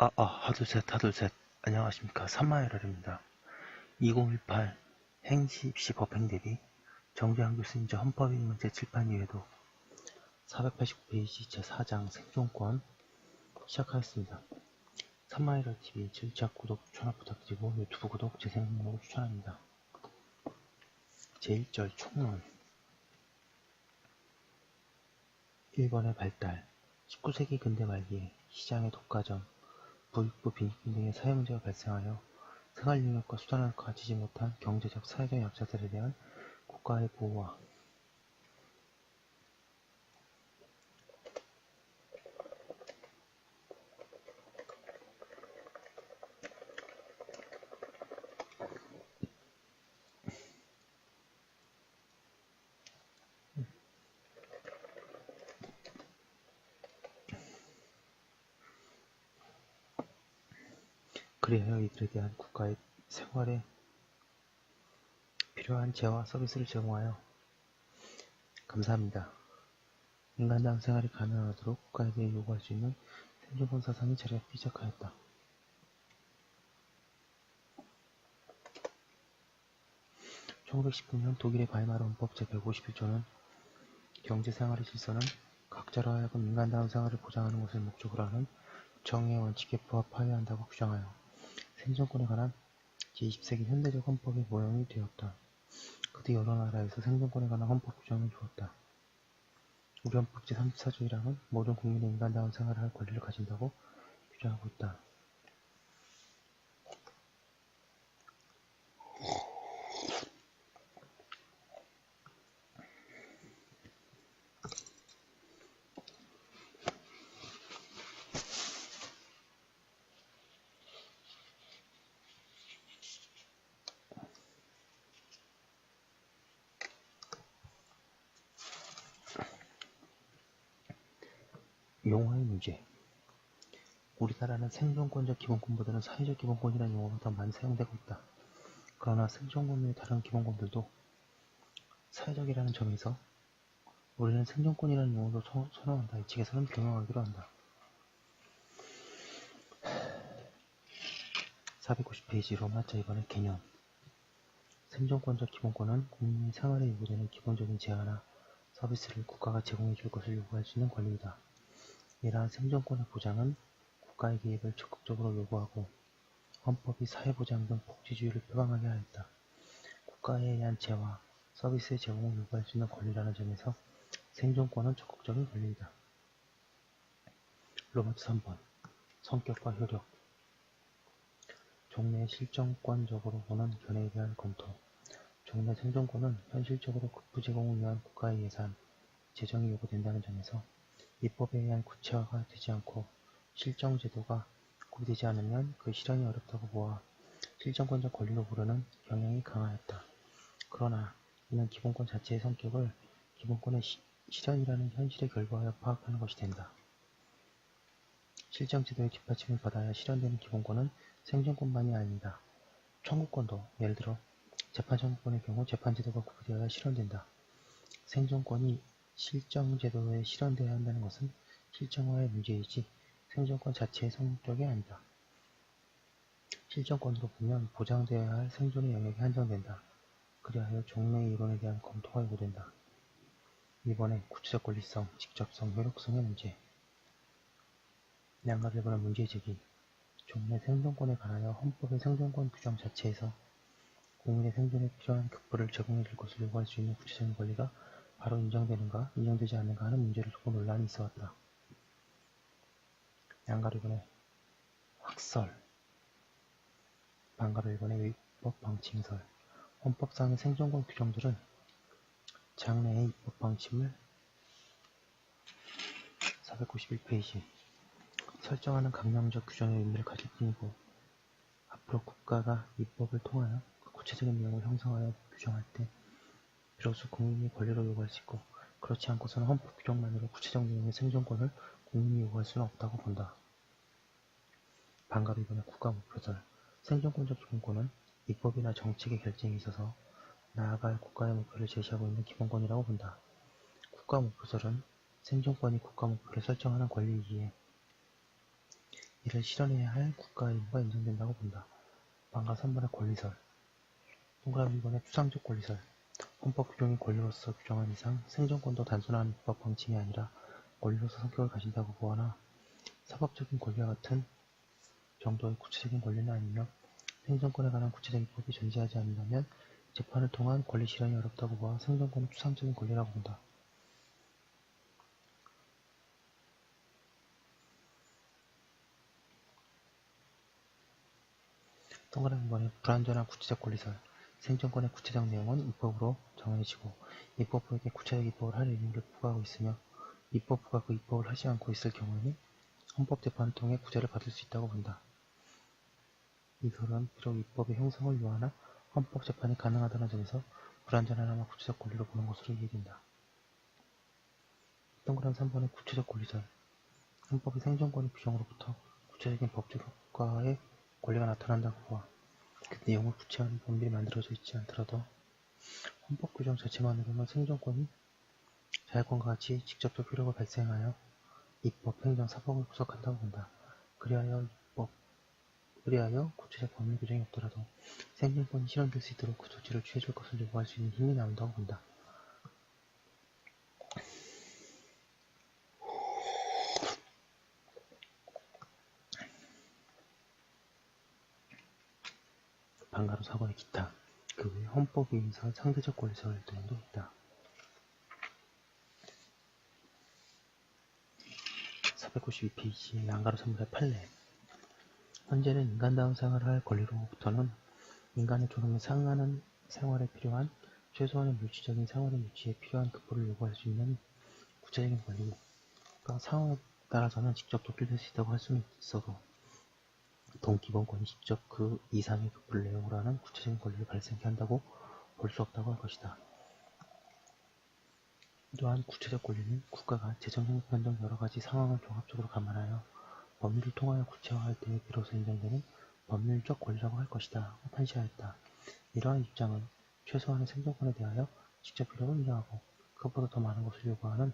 아, 아, 하둘셋, 하둘셋. 안녕하십니까. 삼마이럴입니다. 2018 행시 입시 법행 대비 정재환 교수님 저 헌법인 문제 칠판 이외에도 489페이지 제4장 생존권 시작하겠습니다. 삼마이럴 TV 질작 구독 추천합 부탁드리고 유튜브 구독 재생 목록 추천합니다. 제1절 총론 1번의 발달 19세기 근대 말기에 시장의 독과점 부익부 빈익빈 등의 사회 문제가 발생하여 생활 능력과 수단을 가지지 못한 경제적 사회적 약자들에 대한 국가의 보호와 그리하여 이들에 대한 국가의 생활에 필요한 재와 서비스를 제공하여 감사합니다. 인간다운 생활이 가능하도록 국가에게 요구할 수 있는 생존권 사상이 자리 잡기 시작하였다. (1919년) 독일의 바이마르 헌법 제151조는 경제생활의 질서는 각자로 하여금 인간다운 생활을 보장하는 것을 목적으로 하는 정의의 원칙에 부합하여야 한다고 규정하여 생존권에 관한 제20세기 현대적 헌법의 모형이 되었다. 그뒤 여러 나라에서 생존권에 관한 헌법 규정을 주었다. 우리 헌법 제34조 1항은 모든 국민의 인간다운 생활을 할 권리를 가진다고 규정하고 있다. 용어의 문제 우리나라는 생존권적 기본권보다는 사회적 기본권이라는 용어가 더 많이 사용되고 있다. 그러나 생존권 외의 다른 기본권들도 사회적이라는 점에서 우리는 생존권이라는 용어도 선호한다. 이 측에서는 병행하기로 한다. 490페이지 로마자 이번에 개념 생존권적 기본권은 국민의 생활에 요구되는 기본적인 재화나 서비스를 국가가 제공해 줄 것을 요구할 수 있는 권리이다. 이러한 생존권의 보장은 국가의 개입을 적극적으로 요구하고 헌법이 사회보장 등 복지주의를 표방하게 하였다. 국가에 의한 재화, 서비스의 제공을 요구할 수 있는 권리라는 점에서 생존권은 적극적인 권리이다. 로마트 3번 성격과 효력 종래의 실정권적으로 보는 견해에 대한 검토 종래 생존권은 현실적으로 급부 제공을 위한 국가의 예산, 재정이 요구된다는 점에서 입법에 의한 구체화가 되지 않고 실정 제도가 구비되지 않으면 그 실현이 어렵다고 보아 실정권적 권리로 부르는 경향이 강하였다. 그러나 이는 기본권 자체의 성격을 기본권의 시, 실현이라는 현실에 결부하여 파악하는 것이 된다. 실정 제도의 뒷받침을 받아야 실현되는 기본권은 생존권만이 아닙니다. 청구권도 예를 들어 재판 청구권의 경우 재판 제도가 구비되어야 실현된다. 생존권이 실정 제도에 실현되어야 한다는 것은 실정화의 문제이지 생존권 자체의 성격이 아니다. 실정권으로 보면 보장되어야 할 생존의 영역이 한정된다. 그리하여 종래의 이론에 대한 검토가 요구된다. 이번에 구체적 권리성, 직접성, 효력성의 문제 양가를 보는 문제 제기 종래 생존권에 관하여 헌법의 생존권 규정 자체에서 국민의 생존에 필요한 급부를 제공해 줄 것을 요구할 수 있는 구체적인 권리가 바로 인정되는가 인정되지 않는가 하는 문제를 두고 논란이 있어왔다. 양가로 이번에 확설 이번에 위법 방침설 헌법상의 생존권 규정들은 장래의 입법 방침을 491페이지 설정하는 강령적 규정의 의미를 가질 뿐이고 앞으로 국가가 입법을 통하여 그 구체적인 내용을 형성하여 규정할 때 비로소 국민이 권리로 요구할 수 있고 그렇지 않고서는 헌법 규정만으로 구체적 내용의 생존권을 국민이 요구할 수는 없다고 본다. 반갑 이번에 국가 목표설 생존권적 기본권은 입법이나 정책의 결정에 있어서 나아갈 국가의 목표를 제시하고 있는 기본권이라고 본다. 국가 목표설은 생존권이 국가 목표를 설정하는 권리이기에 이를 실현해야 할 국가 의무가 인정된다고 본다. 방가 3번의 권리설 동그라미 2번의 추상적 권리설 헌법 규정이 권리로서 규정한 이상 생존권도 단순한 입법 방침이 아니라 권리로서 성격을 가진다고 보거나 사법적인 권리와 같은 정도의 구체적인 권리는 아니며 생존권에 관한 구체적인 입법이 존재하지 않는다면 재판을 통한 권리 실현이 어렵다고 보아 생존권은 추상적인 권리라고 본다. 동그라미 번에 불완전한 구체적 권리설 생존권의 구체적 내용은 입법으로 정해지고 입법부에게 구체적 입법을 할 의무를 부과하고 있으며 입법부가 그 입법을 하지 않고 있을 경우에는 헌법재판을 통해 구제를 받을 수 있다고 본다. 이설은 비록 입법의 형성을 요하나 헌법재판이 가능하다는 점에서 불완전하나마 구체적 권리로 보는 것으로 이해된다. 동그라미 3번의 구체적 권리설 헌법의 생존권의 규정으로부터 구체적인 법적 효과의 권리가 나타난다고 보아 그 내용을 구체화한 법률이 만들어져 있지 않더라도 헌법 규정 자체만으로는 생존권이 자율권과 같이 직접적 효력을 발생하여 입법, 행정, 사법을 구속한다고 본다. 그리하여 입법, 그리하여 구체적 법률 규정이 없더라도 생존권이 실현될 수 있도록 그 조치를 취해줄 것을 요구할 수 있는 힘이 나온다고 본다. 반가로 사고의 기타 그 외 헌법에 의해서 상대적 권리설 등도 있다. 492페이지의 양가로 3분의 판례 현재는 인간다운 생활을 할 권리로부터는 인간의 존엄에 상하는 생활에 필요한 최소한의 물질적인 생활의 유지에 필요한 급부를 요구할 수 있는 구체적인 권리 그 상황에 따라서는 직접 도출될 수 있다고 할 수는 있어도 동기본권이 직접 그 이상의 급부를 내용으로 구체적인 권리를 발생케 한다고 볼 수 없다고 할 것이다. 또한 구체적 권리는 국가가 재정 형편 등 여러 가지 상황을 종합적으로 감안하여 법률을 통하여 구체화할 때에 비로소 인정되는 법률적 권리라고 할 것이다. 판시하였다. 이러한 입장은 최소한의 생존권에 대하여 직접 필요를 인정하고 그것보다 더 많은 것을 요구하는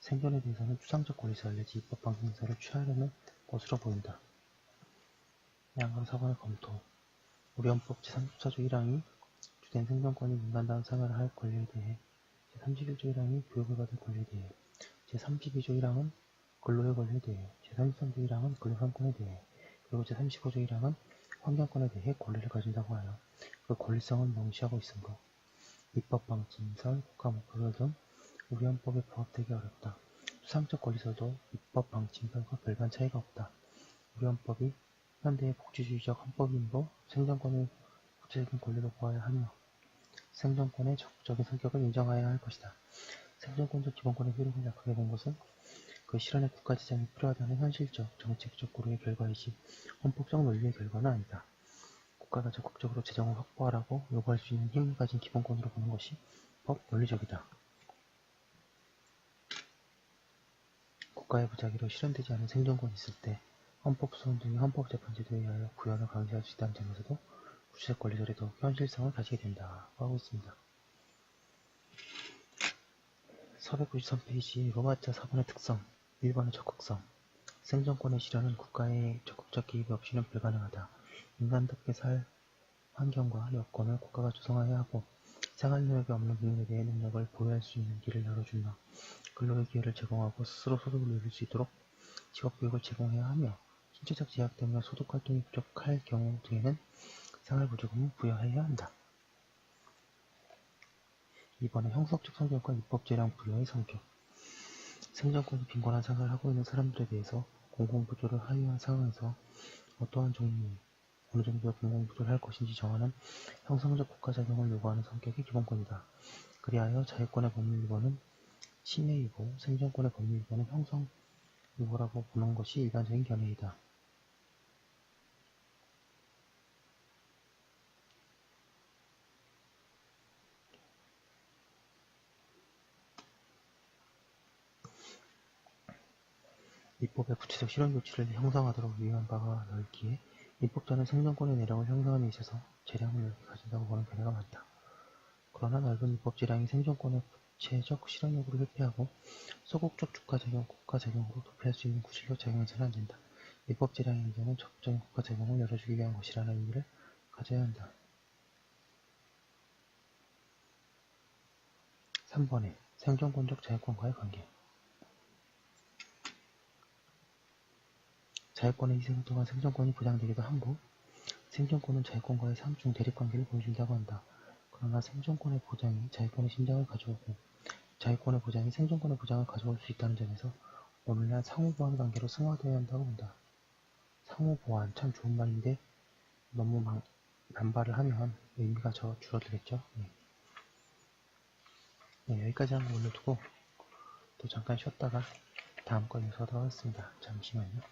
생존에 대해서는 추상적 권리설 내지 입법 방식사를 취하려는 것으로 보인다. 양강 사관의 검토 우리 헌법 제34조 1항이 주된 생존권이 민간다운 생활을 할 권리에 대해 제31조 1항이 교육을 받을 권리에 대해 제32조 1항은 근로의 권리에 대해 제33조 1항은 근로상권에 대해 그리고 제35조 1항은 환경권에 대해 권리를 가진다고 하여 그 권리성을 명시하고 있으므로 입법 방침 설, 국가 목표설 등 우리 헌법에 부합되기 어렵다. 수상적 권리설도 입법 방침설과 별반 차이가 없다. 우리 헌법이 현대의 복지주의적 헌법이므로 생존권을 구체적인 권리로 보아야 하며 생존권의 적극적인 성격을 인정해야 할 것이다. 생존권적 기본권의 효력을 약하게 된 것은 그 실현에 국가 지장이 필요하다는 현실적, 정책적 고려의 결과이지 헌법적 논리의 결과는 아니다. 국가가 적극적으로 재정을 확보하라고 요구할 수 있는 힘을 가진 기본권으로 보는 것이 법 논리적이다. 국가의 부작위로 실현되지 않은 생존권이 있을 때 헌법소원 등의 헌법재판제도에 의하여 구현을 강제할 수 있다는 점에서도 구체적 권리설이 더욱 현실성을 가지게 된다고 하고 있습니다. 493페이지 로마자 4번의 특성 1번의 적극성 생존권의 실현은 국가의 적극적 개입 없이는 불가능하다. 인간답게 살 환경과 여건을 국가가 조성해야 하고 생활 능력이 없는 국민에 대해 능력을 보유할 수 있는 길을 열어주며 근로의 기회를 제공하고 스스로 소득을 누릴 수 있도록 직업교육을 제공해야 하며 신체적 제약 때문에 소득 활동이 부족할 경우 등에는 생활보조금을 부여해야 한다. 이번에 형성적 성격과 입법재량 부여의 성격 생존권이 빈곤한 생활을 하고 있는 사람들에 대해서 공공부조를 하유한 상황에서 어떠한 종류의 어느 정도의 공공부조를 할 것인지 정하는 형성적 국가작용을 요구하는 성격이 기본권이다. 그리하여 자유권의 법률1번은 침해이고 생존권의 법률1번은 형성 유보라고 보는 것이 일반적인 견해이다. 입법의 구체적 실현 조치를 형성하도록 유의한 바가 넓기에 입법자는 생존권의 내력을 데 있어서 재량을 넓게 가진다고 보는 견해가 많다. 그러나 넓은 입법 재량이 생존권의 구체적 실현 여부를 회피하고 소극적 주가작용, 국가작용으로 도피할 수 있는 구실로 작용해서는 안 된다. 입법 재량의 의견은 적극적인 국가 제공을 열어주기 위한 것이라는 의미를 가져야 한다. 3번에 생존권적 자유권과의 관계 자유권의 희생을 통한 생존권이 보장되기도 함부 생존권은 자유권과의 상중 대립관계를 보여준다고 한다. 그러나 생존권의 보장이 자유권의 심장을 가져오고 자유권의 보장이 생존권의 보장을 가져올 수 있다는 점에서 오늘날 상호보완 관계로 승화되어야 한다고 본다. 상호보완 참 좋은 말인데 너무 막 남발을 하면 의미가 저 줄어들겠죠. 네. 네, 여기까지 한번 올려두고 또 잠깐 쉬었다가 다음 건 이어서 하도록 하겠습니다. 잠시만요.